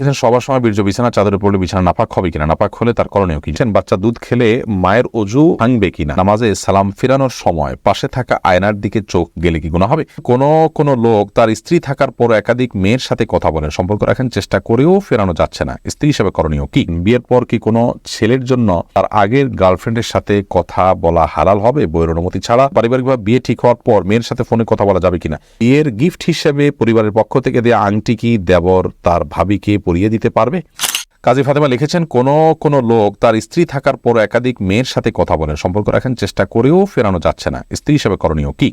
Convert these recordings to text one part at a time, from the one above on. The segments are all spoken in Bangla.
এখানে সবার সময় বীর্য বিছানা, চাদরে পড়লে বিছানা, নাপাক হবে কিনা? নাপাক হলে তার করণীয় কি? বাচ্চা দুধ খেলে মায়ের অজু ভাঙবে কিনা? নামাজে সালাম ফেরানোর সময় পাশে থাকা আয়নার দিকে চোখ গেলে কি গুণা হবে? কোন কোন লোক তার স্ত্রী থাকার পর একাধিক মেয়ের সাথে কথা বলেন সম্পর্ক রাখেন, চেষ্টা করেও ফেরানো যাচ্ছে না। স্ত্রী হিসেবে করণীয় কি? বিয়ের পর কি কোনো ছেলের জন্য তার আগের গার্লফ্রেন্ডের সাথে কথা বলা হালাল হবে? বইয়ের অনুমতি ছাড়া পারিবারিকভাবে বিয়ে ঠিক হওয়ার পর মেয়ের সাথে ফোনে কথা বলা যাবে কিনা? বিয়ের গিফট হিসেবে পরিবারের পক্ষ থেকে দেয়া আংটি কি দেবর, তার ভাবিকে পরিয়ে দিতে পারবে। কাজী ফাতেমা লিখেছেন, কোন কোন লোক তার স্ত্রী থাকার পর একাধিক মেয়ের সাথে কথা বলেন। সম্পর্ক রাখেন, চেষ্টা করেও ফেরানো যাচ্ছে না। স্ত্রী হিসাবে করণীয় কি?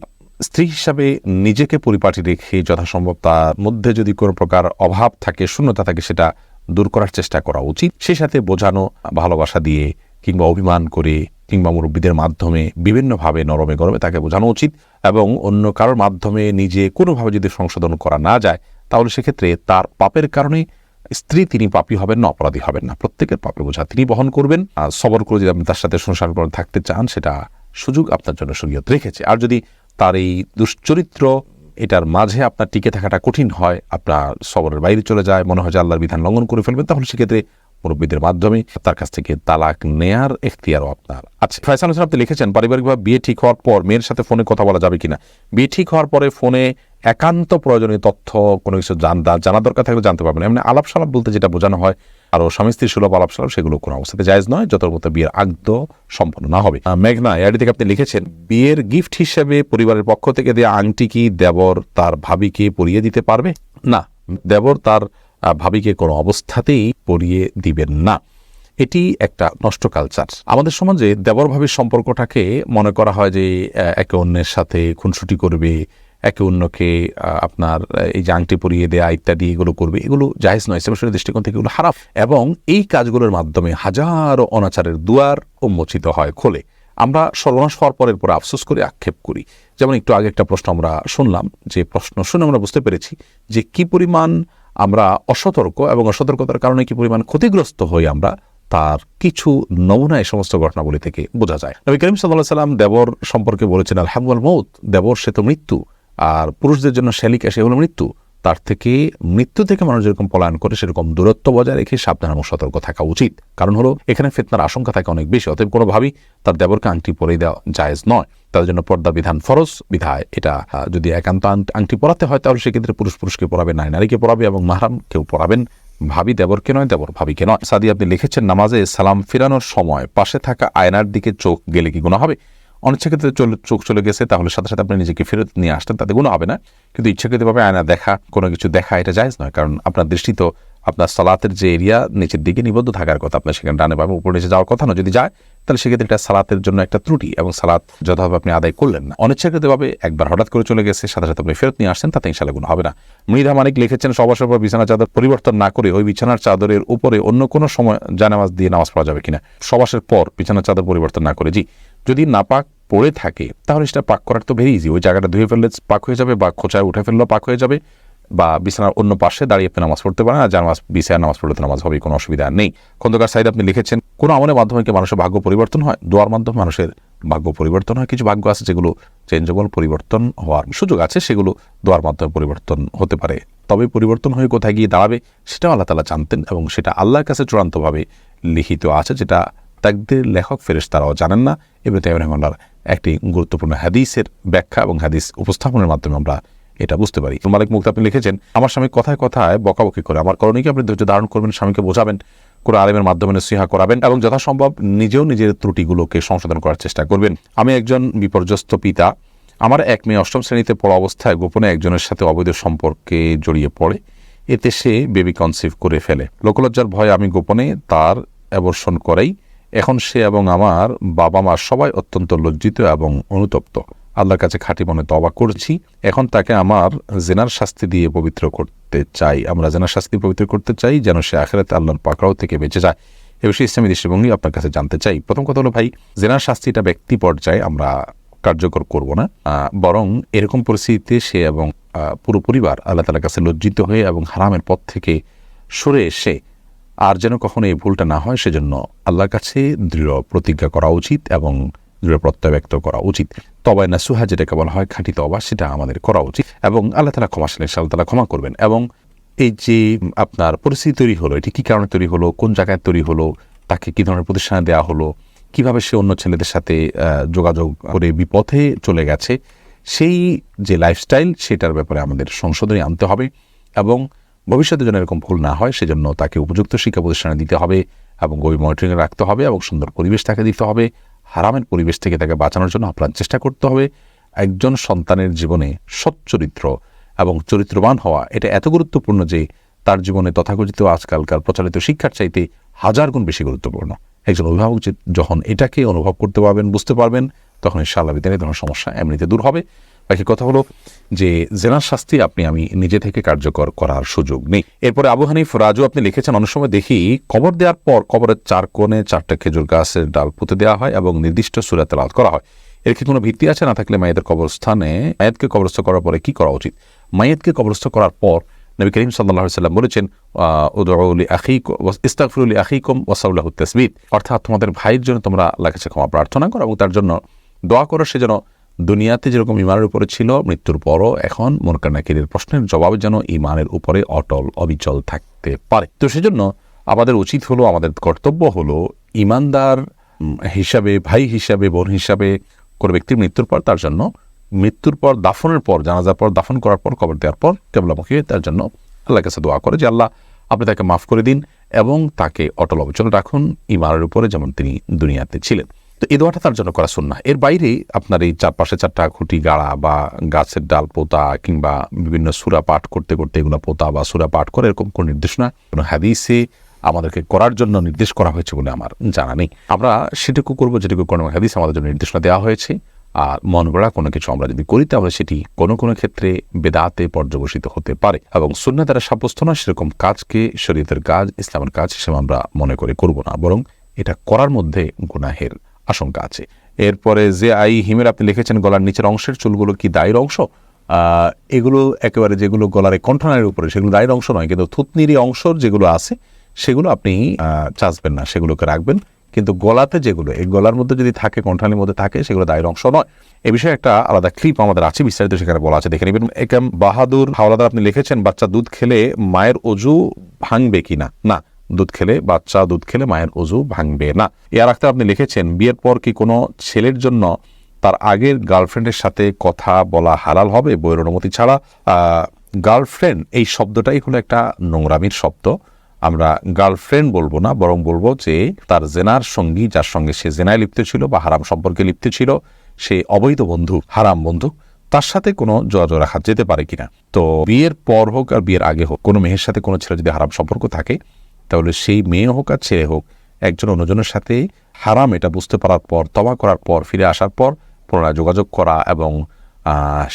স্ত্রী হিসাবে নিজেকে পরিপাটি রেখে যথাসম্ভব তার মধ্যে যদি কোনো প্রকার অভাব থাকে, শূন্যতা থাকে, সেটা দূর করার চেষ্টা করা উচিত। সেই সাথে বোঝানো, ভালোবাসা দিয়ে কিংবা অভিমান করে কিংবা মুরব্বীদের মাধ্যমে বিভিন্নভাবে নরমে গরমে তাকে বোঝানো উচিত এবং অন্য কারোর মাধ্যমে নিজে কোনোভাবে যদি সংশোধন করা না যায়, তাহলে সেক্ষেত্রে তার পাপের কারণে স্ত্রী তিনি পাপি হবেন না, অপরাধী হবেন না। প্রত্যেকের পাপের বোঝা তিনি বহন করবেন। আর সবর করে যদি আপনি তার সাথে সংসার করে থাকতে চান, সেটা সুযোগ আপনার জন্য শরীয়ত রেখেছে। আর যদি তার এই দুশ্চরিত্র, এটার মাঝে আপনার টিকে থাকাটা কঠিন হয়, আপনার সবরের বাইরে চলে যায়, মনে হয় যে আল্লাহর বিধান লঙ্ঘন করে ফেলবেন, তাহলে সেক্ষেত্রে মুরব্বীদের মাধ্যমে তার কাছ থেকে তালাক নেয়ার এখতিয়ারও আপনার আছে। ফয়সাল হোসেন, আপনি লিখেছেন পারিবারিকভাবে বিয়ে ঠিক হওয়ার পর মেয়ের সাথে ফোনে কথা বলা যাবে কিনা? বিয়ে ঠিক হওয়ার পরে ফোনে একান্ত প্রয়োজনীয় তথ্য, কোনো কিছু জানদা জানা দরকার থাকলে জানতে পারবেন। এমনি আলাপ সালাপ বলতে যেটা বোঝানো হয় আরও স্বামী স্ত্রী সুলভ আলাপ সালাপ সেগুলো কোনো অবস্থাতে জায়জ নয় যত মতো বিয়ের আগদ সম্পন্ন না হবে। মেঘনা এআডি থেকে আপনি লিখেছেন, বিয়ের গিফট হিসেবে পরিবারের পক্ষ থেকে দেওয়া আংটি কি দেবর তার ভাবিকে পরিয়ে দিতে পারবে? না, দেবর তার ভাবিকে কোনো অবস্থাতেই পরিয়ে দিবেন না। এটি একটা নষ্ট কালচার আমাদের সমাজে দেবর ভাবির সম্পর্কটাকে মনে করা হয় যে একে অন্যের সাথে খুনসুটি করবে, একে অন্যকে আপনার এই যে আংটি পরিয়ে দেয়া ইত্যাদি এগুলো করবে। এগুলো জাহেজ নয় ইসলামের দৃষ্টিকোণ থেকে এগুলো খারাপ এবং এই কাজগুলোর মাধ্যমে হাজারো অনাচারের দুয়ার উন্মোচিত হয় খোলে। আমরা সর্বনাশ হওয়ার পরের পরে আফসোস করে আক্ষেপ করি। যেমন একটু আগে একটা প্রশ্ন আমরা শুনলাম, যে প্রশ্ন শুনে আমরা বুঝতে পেরেছি যে, কি পরিমাণ আমরা অসতর্ক এবং অসতর্কতার কারণে কি পরিমাণ ক্ষতিগ্রস্ত হই আমরা, তার কিছু নমুনা এই সমস্ত ঘটনাবলী থেকে বোঝা যায়। নবী করিম সাল্লাহ সাল্লাম দেবর সম্পর্কে বলেছেন আলহামুল মৌত দেবর সে তো মৃত্যু, আর পুরুষদের জন্য শ্যালিকা সে হলো মৃত্যু। তার থেকে মৃত্যু থেকে মানুষ যেরকম পলায়ন করে, সেরকম দূরত্ব বজায় রেখে সাবধান এবং সতর্ক থাকা উচিত। কারণ হলো, এখানে ফেতনার আশঙ্কা থাকে অনেক বেশি। অতএব কোনোভাবেই তার দেবরকে আংটি পরে দেওয়া জায়েজ নয়। তাদের জন্য পর্দা বিধান ফরজ। বিধায় এটা যদি একান্ত আংটি পরাতে হয়, তাহলে সেক্ষেত্রে পুরুষ পুরুষকে পড়াবে নারী নারীকে পড়াবে এবং মাহারাম কেউ পড়াবেন ভাবি দেবরকে নয়, দেবর ভাবিকে নয়। সাদি, আপনি লিখেছেন, নামাজে সালাম ফেরানোর সময় পাশে থাকা আয়নার দিকে চোখ গেলে কি গুণা হবে? অনিচ্ছাকৃত চোখ চলে গেছে, তাহলে সাথে সাথে আপনি নিজেকে ফেরত নিয়ে আসতেন, তাতে গুণ হবে না। কিন্তু ইচ্ছাকৃতভাবে আয়না দেখা, কোনো কিছু দেখা, এটা জায়েজ নয়। কারণ আপনার দৃষ্টি তো, আপনার সালাতের যে এরিয়া নিচের দিকে নিবদ্ধ থাকার কথা, আপনার সেখানে ডানে বামে উপরে নিচে যাওয়ার কথা না যদি যায়, তাহলে সেক্ষেত্রে এটা সালাতের জন্য একটা ত্রুটি এবং সালাত যথাভাবে আপনি আদায় করলেন না। অনিচ্ছাকৃতভাবে একবার হঠাৎ করে চলে গেছে, সাথে সাথে আপনি ফেরত নিয়ে আসছেন তাতে ইনশাল্লাহ গুণ হবে না। মৃধা মানিক লিখেছেন, সবার সবার বিছানা চাদর পরিবর্তন না করে ওই বিছানার চাদরের উপরে অন্য কোনো সময় জানামাজ দিয়ে নামাজ পড়া যাবে কিনা। সবাসের পর বিছানার চাদর পরিবর্তন না করে, জি। যদি নাপাক পড়ে থাকে, তাহলে সেটা পাক করার তো ভেরি ইজি ওই জায়গাটা ধুয়ে ফেললে পাক হয়ে যাবে বা খোঁচায় উঠে ফেললেও পাক হয়ে যাবে বা বিছানার অন্য পাশে দাঁড়িয়ে আপনি নামাজ পড়তে পারেন আর যার নামাজ বিছায় নামাজ পড়লে তো নামাজ হবে কোনো অসুবিধা নেই। খন্দকার সাইদ আপনি লিখেছেন, কোনো আমলের মাধ্যমে কি মানুষের ভাগ্য পরিবর্তন হয়? দোয়ার মাধ্যমে মানুষের ভাগ্য পরিবর্তন হয়? কিছু ভাগ্য আছে যেগুলো চেঞ্জেবল পরিবর্তন হওয়ার সুযোগ আছে, সেগুলো দোয়ার মাধ্যমে পরিবর্তন হতে পারে। তবে পরিবর্তন হয়ে কোথায় গিয়ে দাঁড়াবে, সেটাও আল্লাহ তালা জানতেন এবং সেটা আল্লাহর কাছে চূড়ান্তভাবে লিখিত আছে, যেটা তাকদের লেখক ফেরেশ তারাও জানেন না। এবার তাইম রহমাল্লার একটি গুরুত্বপূর্ণ হাদিসের ব্যাখ্যা এবং হাদিস উপস্থাপনের মাধ্যমে আমরা এটা বুঝতে পারি। মালিক মুক্ত আপনি লিখেছেন, আমার স্বামী কথায় কথায় বকাবকি করে। আমার করণীকে আপনি ধৈর্য ধারণ করবেন, স্বামীকে বোঝাবেন কোনো আলেমের মাধ্যমে নসিহা করাবেন এবং যথাসম্ভব নিজেও নিজের ত্রুটিগুলোকে সংশোধন করার চেষ্টা করবেন। আমি একজন বিপর্যস্ত পিতা। আমার এক মেয়ে অষ্টম শ্রেণীতে পড়া অবস্থায় গোপনে একজনের সাথে অবৈধ সম্পর্কে জড়িয়ে পড়ে। এতে সে বেবি কনসিভ করে ফেলে। লোকলজ্জার ভয়ে আমি গোপনে তার অ্যাবর্ষণ করাই এখন সে এবং আমার বাবা মা সবাই অত্যন্ত লজ্জিত এবং অনুতপ্ত। আল্লাহর কাছে খাঁটি মনে তবা করছি। এখন তাকে আমার জেনার শাস্তি দিয়ে পবিত্র করতে চাই। আমরা জেনার শাস্তি পবিত্র করতে চাই যেন সে আখেরাতে আল্লাহর পাকড়াও থেকে বেঁচে যায়। এ বিষয়ে ইসলামী দৃষ্টিভঙ্গি আপনার কাছে জানতে চাই। প্রথম কথা হলো, ভাই, জেনার শাস্তিটা ব্যক্তি পর্যায়ে আমরা কার্যকর করব না। বরং এরকম পরিস্থিতিতে সে এবং পুরো পরিবার আল্লাহ তালার কাছে লজ্জিত হয়ে এবং হারামের পথ থেকে সরে এসে আর যেন কখনো এই ভুলটা না হয়, সেজন্য আল্লাহর কাছে দৃঢ় প্রতিজ্ঞা করা উচিত এবং দৃঢ় প্রত্যয় ব্যক্ত করা উচিত। তবায় না সুহা যেটাকে বলা হয়, খাঁটি তবা, সেটা আমাদের করা উচিত এবং আল্লাহ তালা ক্ষমাশীল আল্লাহ তালা ক্ষমা করবেন। এবং এই যে আপনার পরিস্থিতি তৈরি হলো, এটি কী কারণে তৈরি হলো, কোন জায়গায় তৈরি হলো, তাকে কী ধরনের প্রতিষ্ঠানে দেওয়া হলো, কীভাবে সে অন্য ছেলেদের সাথে যোগাযোগ করে বিপথে চলে গেছে, সেই যে লাইফস্টাইল সেটার ব্যাপারে আমাদের সংশোধনী আনতে হবে এবং ভবিষ্যতে যেন এরকম ভুল না হয়, সেজন্য তাকে উপযুক্ত শিক্ষা প্রতিষ্ঠানে দিতে হবে এবং গভীর মনিটরিংয়ে রাখতে হবে এবং সুন্দর পরিবেশ তাকে দিতে হবে। হারামের পরিবেশ থেকে তাকে বাঁচানোর জন্য আপ্রাণ চেষ্টা করতে হবে। একজন সন্তানের জীবনে সচ্চরিত্র এবং চরিত্রবান হওয়া, এটা এত গুরুত্বপূর্ণ যে তার জীবনে তথাকথিত আজকালকার প্রচলিত শিক্ষার চাইতে হাজার গুণ বেশি গুরুত্বপূর্ণ। একজন অভিভাবক যখন এটাকে অনুভব করতে পারবেন, বুঝতে পারবেন, তখন ইনশাআল্লাহ বিদ্যালয় ধরনের সমস্যা এমনিতে দূর হবে। বাকি কথা হলো যে জেনার শাস্তি আপনি, আমি নিজে থেকে কার্যকর করার সুযোগ নেই। এরপরে আবু হানিফ রাজু আপনি লিখেছেন, অনেক সময় দেখি কবর দেওয়ার পর কবরের চার কোণে চারটা খেজুর গাছের ডাল পুঁতে দেওয়া হয় এবং নির্দিষ্ট সুরাতে লাল করা হয়। এর কি কোনো ভিত্তি আছে? না থাকলে মায়েদের কবরস্থানে মায়েদকে কবরস্থ করার পরে কি করা উচিত? মায়েদকে কবরস্থ করার পর নবী করিম সাল্লাহ সাল্লাম বলেছেন উদৌলি আখিক ইস্তাকফরুলি আখিকম ওয়াসাউল্লাহ তসবিদ অর্থাৎ তোমাদের ভাইয়ের জন্য তোমরা কাছে ক্ষমা প্রার্থনা করো এবং তার জন্য দোয়া করো, সে যেন দুনিয়াতে যেরকম ইমানের উপরে ছিল, মৃত্যুর পরও এখন মনকানাকিরের প্রশ্নের জবাবে যেন ইমানের উপরে অটল, অবিচল থাকতে পারে। তো সেজন্য আমাদের উচিত হলো, আমাদের কর্তব্য হলো ইমানদার হিসাবে, ভাই হিসাবে, বোন হিসাবে কোনো ব্যক্তির মৃত্যুর পর তার জন্য, মৃত্যুর পর, দাফনের পর, জানাজার পর, দাফন করার পর, কবর দেওয়ার পর কেবলামুখী তার জন্য আল্লাহ কাছে দোয়া করে যে, আল্লাহ, আপনি তাকে মাফ করে দিন এবং তাকে অটল অবিচল রাখুন। ইমানের উপরে যেমন তিনি দুনিয়াতে ছিলেন। তো এই দোয়াটা তার জন্য করা শুননা এর বাইরে আপনার এই চারপাশে চারটা খুঁটি, গাড়া বা গাছের ডাল, পোতা কিংবা বিভিন্ন সুরা পাঠ করতে করতে এগুলো পোতা বা সুরা পাঠ করে এরকম কোনো নির্দেশনা কোনো হাদিসে আমাদেরকে করার জন্য নির্দেশ করা হয়েছে বলে আমার জানা নেই। আমরা সেটুকু করব, যেটুকু কোনো হাদিস আমাদের জন্য নির্দেশনা দেওয়া হয়েছে। আর মন গড়া কোনো কিছু আমরা যদি করি, তাহলে সেটি কোনো কোনো ক্ষেত্রে বেদাতে পর্যবসিত হতে পারে এবং শূন্য দ্বারা সাব্যস্ত না সেরকম কাজকে শরীয়তের কাজ, ইসলামের কাজ হিসেবে আমরা মনে করে করব না। বরং এটা করার মধ্যে গুনাহের আশঙ্কা আছে। এরপরে যে আই হিমের আপনি লিখেছেন, গলার নিচের অংশের চুলগুলো কি দায়ের অংশ? এগুলো একেবারে যেগুলো গলার কণ্ঠনারের উপরে, সেগুলো দায়ের অংশ নয়, কিন্তু থুতনির অংশ যেগুলো আছে, সেগুলো আপনি চাচবেন না, সেগুলোকে রাখবেন। কিন্তু গলাতে যেগুলো, এই গলার মধ্যে যদি থাকে কণ্ঠানির মধ্যে থাকে, সেগুলো দায়ের অংশ নয়। এ বিষয়ে একটা আলাদা ক্লিপ আমাদের আছে, বিস্তারিত সেখানে বলা আছে। দেখে নেবেন একাম বাহাদুর হাওলাদার আপনি লিখেছেন, বাচ্চা দুধ খেলে মায়ের অজু ভাঙবে কিনা? না দুধ খেলে, বাচ্চা দুধ খেলে মায়ের অজু ভাঙবে না। এর আখতার আপনি লিখেছেন, বিয়ের পর কি কোনো ছেলের জন্য তার আগের গার্লফ্রেন্ডের সাথে কথা বলা হালাল হবে? বইয়ের অনুমতি ছাড়া গার্লফ্রেন্ড, এই শব্দটাই হলো একটা নোংরামির শব্দ। আমরা গার্লফ্রেন্ড বলব না, বরং বলব যে তার জেনার সঙ্গী, যার সঙ্গে সে জেনায় লিপ্ত ছিল বা হারাম সম্পর্কে লিপ্ত ছিল, সে অবৈধ বন্ধু, হারাম বন্ধু, তার সাথে কোনো যোগাযোগ রাখা যেতে পারে কিনা? তো বিয়ের পর হোক আর বিয়ের আগে হোক, কোনো মেয়ের সাথে কোনো ছেলে যদি হারাম সম্পর্ক থাকে তাহলে সেই মেয়ে হোক আর ছেলে হোক, একজন অন্যজনের সাথে হারাম এটা বুঝতে পারার পর তবা করার পর, ফিরে আসার পর পুনরায় যোগাযোগ করা এবং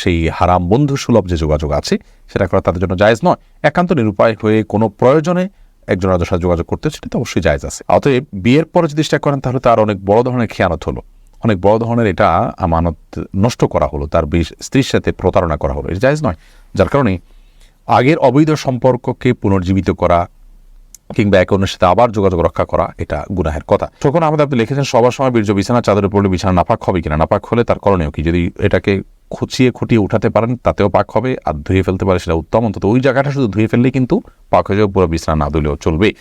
সেই হারাম বন্ধু সুলভ যে যোগাযোগ আছে, সেটা করা তাদের জন্য জায়েজ নয়। একান্ত নিরুপায় হয়ে কোনো প্রয়োজনে একজন আরেকজনের সাথে যোগাযোগ করতে সেটা তো অবশ্যই জায়েজ আছে। অতএব বিয়ের পরে যদি সেটা করেন, তাহলে তার অনেক বড় ধরনের খেয়ানত হলো। অনেক বড় ধরনের এটা আমানত নষ্ট করা হলো, তার স্ত্রীর সাথে প্রতারণা করা হলো। এটা জায়েজ নয়। যার কারণে আগের অবৈধ সম্পর্ককে পুনর্জীবিত করা কিংবা এক অন্যের সাথে আবার যোগাযোগ রক্ষা করা এটা গুনাহের কথা। তখন আমাদের আপনি লিখেছেন, সবার সময় বীর্য বিছানা, চাদরে পড়লে বিছানা নাপাক হবে কিনা? নাপাক হলে তার করণীয় কি? যদি এটাকে খুঁচিয়ে খুঁটিয়ে উঠাতে পারেন, তাতেও পাক হবে, আর ধুয়ে ফেলতে পারে সেটা উত্তম। অন্তত ওই জায়গাটা শুধু ধুয়ে ফেললে কিন্তু পাক হয়ে যাবে, পুরো বিছানা না ধুলেও চলবে।